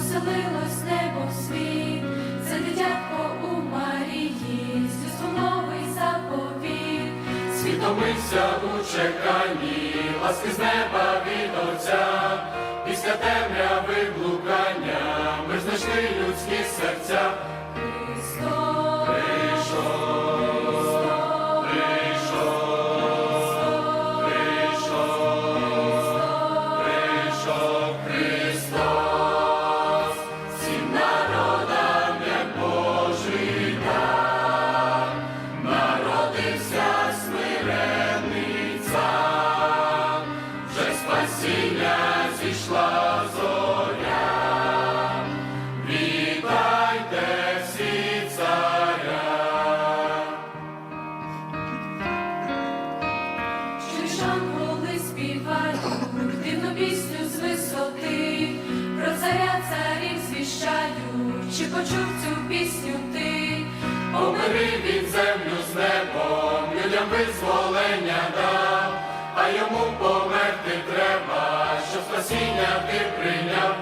поселилось небо в світ, це дитятко у Марії, з новий заповіт. Світомився у чеканні, ласки з неба від Отця, після темряви блукання ми знайшли людські серця. Почув цю пісню ти? Помири він землю з небом, людям визволення дав, а йому померти треба, щоб спасіння ти прийняв.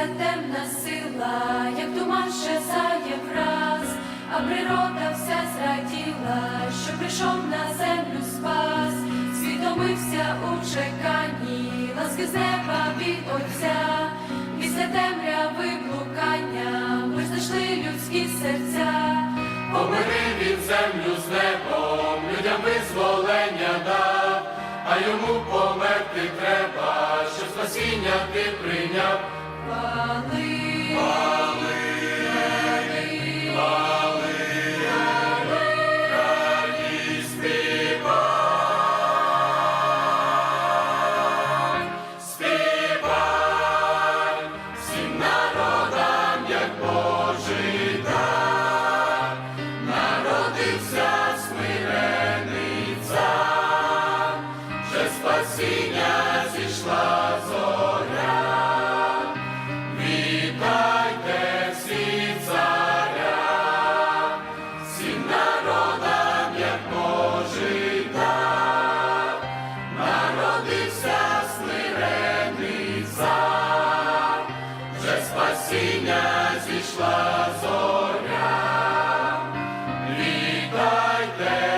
Подивися, темна сила, як туман щезає враз, а природа вся зраділа, що прийшов на землю спас, свідомився у чеканні, ласки з неба від Отця, після темряви блукання, ми знайшли людські серця. Помири від землю з небом, людям визволення дав, а йому померти треба, спасіння ти прийняв. Хвали, Хвали, Спасіння зійшла зоря. Вітайте